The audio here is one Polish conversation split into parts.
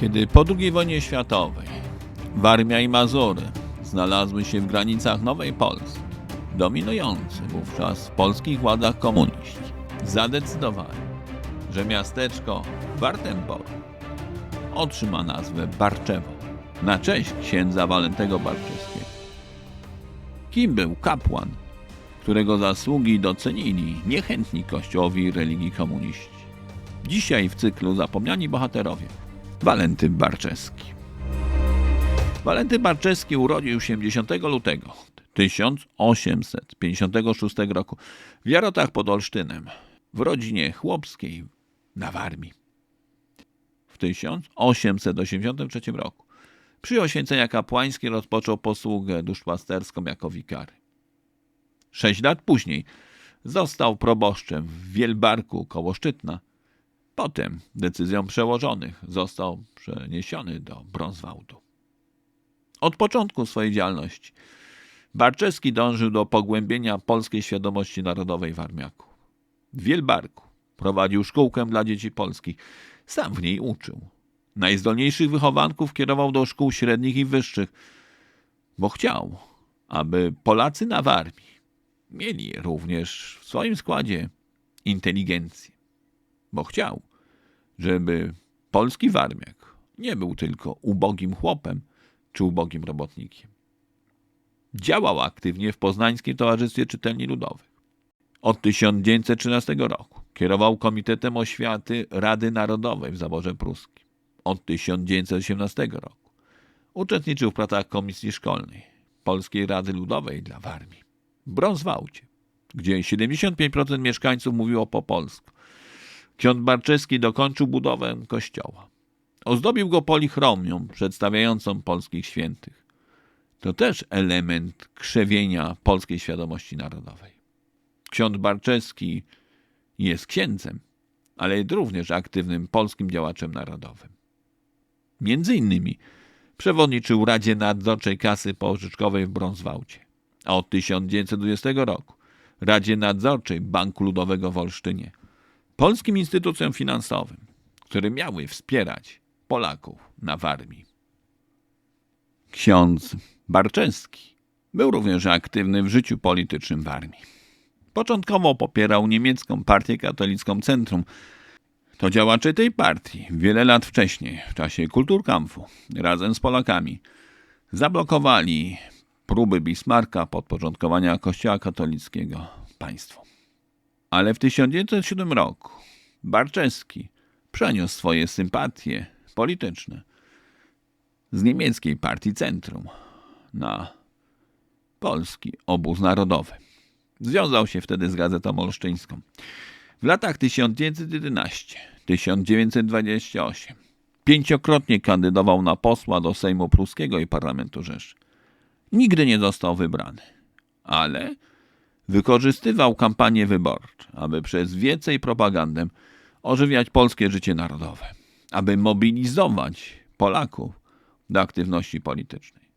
Kiedy po II wojnie światowej Warmia i Mazury znalazły się w granicach Nowej Polski, dominujący wówczas w polskich władach komuniści zadecydowali, że miasteczko Wartemborg otrzyma nazwę Barczewo na cześć księdza Walentego Barczewskiego. Kim był kapłan, którego zasługi docenili niechętni kościołowi religii komuniści? Dzisiaj w cyklu Zapomniani Bohaterowie Walenty Barczewski. Walenty Barczewski urodził się 10 lutego 1856 roku w Jarotach pod Olsztynem w rodzinie chłopskiej na Warmii. W 1883 roku przy oświęcenia kapłańskie rozpoczął posługę duszpasterską jako wikary. Sześć lat później został proboszczem w Wielbarku koło Szczytna. Potem decyzją przełożonych został przeniesiony do Brązwałdu. Od początku swojej działalności Barczewski dążył do pogłębienia polskiej świadomości narodowej w Armiaku. W Wielbarku prowadził szkółkę dla dzieci polskich. Sam w niej uczył. Najzdolniejszych wychowanków kierował do szkół średnich i wyższych, bo chciał, aby Polacy na Warmii mieli również w swoim składzie inteligencję. Bo chciał, żeby polski warmiak nie był tylko ubogim chłopem czy ubogim robotnikiem. Działał aktywnie w Poznańskim Towarzystwie Czytelni Ludowych. Od 1913 roku kierował Komitetem Oświaty Rady Narodowej w zaborze pruskim. Od 1918 roku uczestniczył w pracach Komisji Szkolnej Polskiej Rady Ludowej dla Warmii. W Brązwałcie, gdzie 75% mieszkańców mówiło po polsku, ksiądz Barczewski dokończył budowę kościoła. Ozdobił go polichromią przedstawiającą polskich świętych. To też element krzewienia polskiej świadomości narodowej. Ksiądz Barczewski jest księdzem, ale również aktywnym polskim działaczem narodowym. Między innymi przewodniczył Radzie Nadzorczej Kasy Pożyczkowej w Brązwałcie, a od 1920 roku Radzie Nadzorczej Banku Ludowego w Olsztynie, polskim instytucjom finansowym, które miały wspierać Polaków na Warmii. Ksiądz Barczewski był również aktywny w życiu politycznym Warmii. Początkowo popierał niemiecką partię katolicką Centrum. To działacze tej partii wiele lat wcześniej, w czasie Kulturkampfu, razem z Polakami, zablokowali próby Bismarcka podporządkowania Kościoła katolickiego państwu. Ale w 1907 roku Barczewski przeniósł swoje sympatie polityczne z niemieckiej partii Centrum na polski obóz narodowy. Związał się wtedy z Gazetą Olsztyńską. W latach 1911-1928 pięciokrotnie kandydował na posła do Sejmu Pruskiego i Parlamentu Rzeszy. Nigdy nie został wybrany, ale wykorzystywał kampanię wyborczą, aby przez wiedzę i propagandę ożywiać polskie życie narodowe, aby mobilizować Polaków do aktywności politycznej.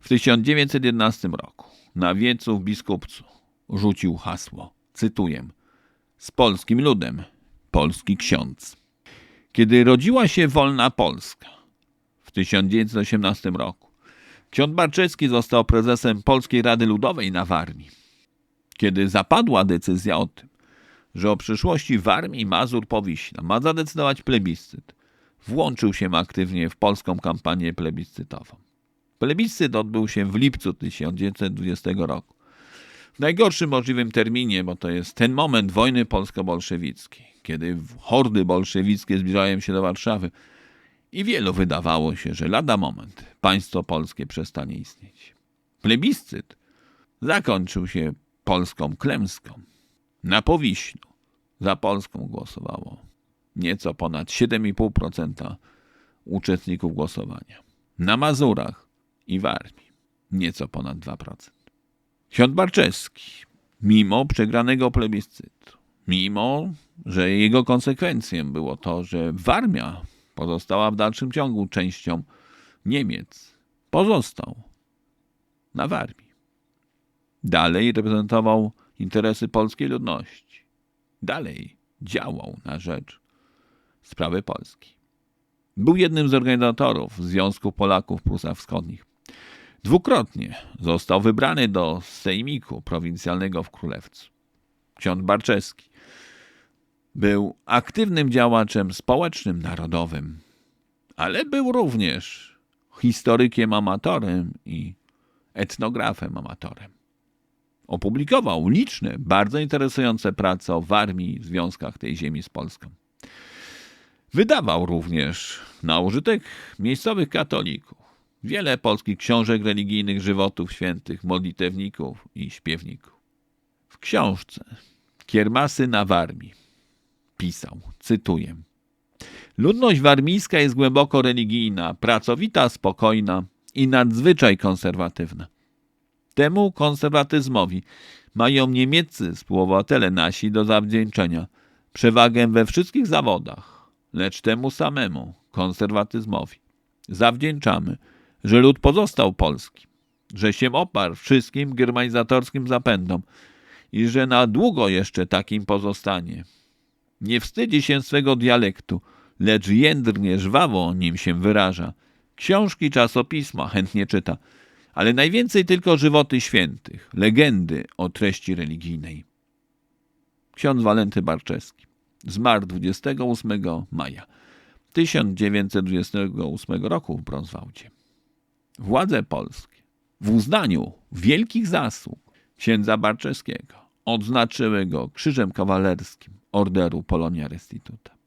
W 1911 roku na wiecu w Biskupcu rzucił hasło, cytuję, z polskim ludem, polski ksiądz. Kiedy rodziła się wolna Polska w 1918 roku, ksiądz Barczewski został prezesem Polskiej Rady Ludowej na Warmii. Kiedy zapadła decyzja o tym, że o przyszłości Warmii Mazur Powiśla ma zadecydować plebiscyt, włączył się aktywnie w polską kampanię plebiscytową. Plebiscyt odbył się w lipcu 1920 roku. W najgorszym możliwym terminie, bo to jest ten moment wojny polsko-bolszewickiej, kiedy hordy bolszewickie zbliżają się do Warszawy i wielu wydawało się, że lada moment państwo polskie przestanie istnieć. Plebiscyt zakończył się polską klęską. Na Powiślu za Polską głosowało nieco ponad 7,5% uczestników głosowania. Na Mazurach i w Armii nieco ponad 2%. Ksiądz Barczewski, mimo przegranego plebiscytu, mimo, że jego konsekwencją było to, że Warmia pozostała w dalszym ciągu częścią Niemiec, pozostał na Warmii. Dalej reprezentował interesy polskiej ludności. Dalej działał na rzecz sprawy Polski. Był jednym z organizatorów Związku Polaków Prusach Wschodnich. Dwukrotnie został wybrany do Sejmiku Prowincjalnego w Królewcu. Ksiądz Barczewski był aktywnym działaczem społecznym, narodowym, ale był również historykiem amatorem i etnografem amatorem. Opublikował liczne, bardzo interesujące prace o armii i związkach tej ziemi z Polską. Wydawał również na użytek miejscowych katolików wiele polskich książek religijnych, żywotów świętych, modlitewników i śpiewników. W książce Kiermasy na Warmii pisał, cytuję, Ludność warmijska jest głęboko religijna, pracowita, spokojna i nadzwyczaj konserwatywna. Temu konserwatyzmowi mają niemieccy współobywatele nasi do zawdzięczenia przewagę we wszystkich zawodach, lecz temu samemu konserwatyzmowi zawdzięczamy, że lud pozostał polski, że się oparł wszystkim germanizatorskim zapędom i że na długo jeszcze takim pozostanie. Nie wstydzi się swego dialektu, lecz jędrnie, żwawo nim się wyraża. Książki, czasopisma chętnie czyta, ale najwięcej tylko żywoty świętych, legendy o treści religijnej. Ksiądz Walenty Barczewski zmarł 28 maja 1928 roku w Brązwałdzie. Władze polskie w uznaniu wielkich zasług księdza Barczewskiego odznaczyły go krzyżem kawalerskim Orderu Polonia Restituta.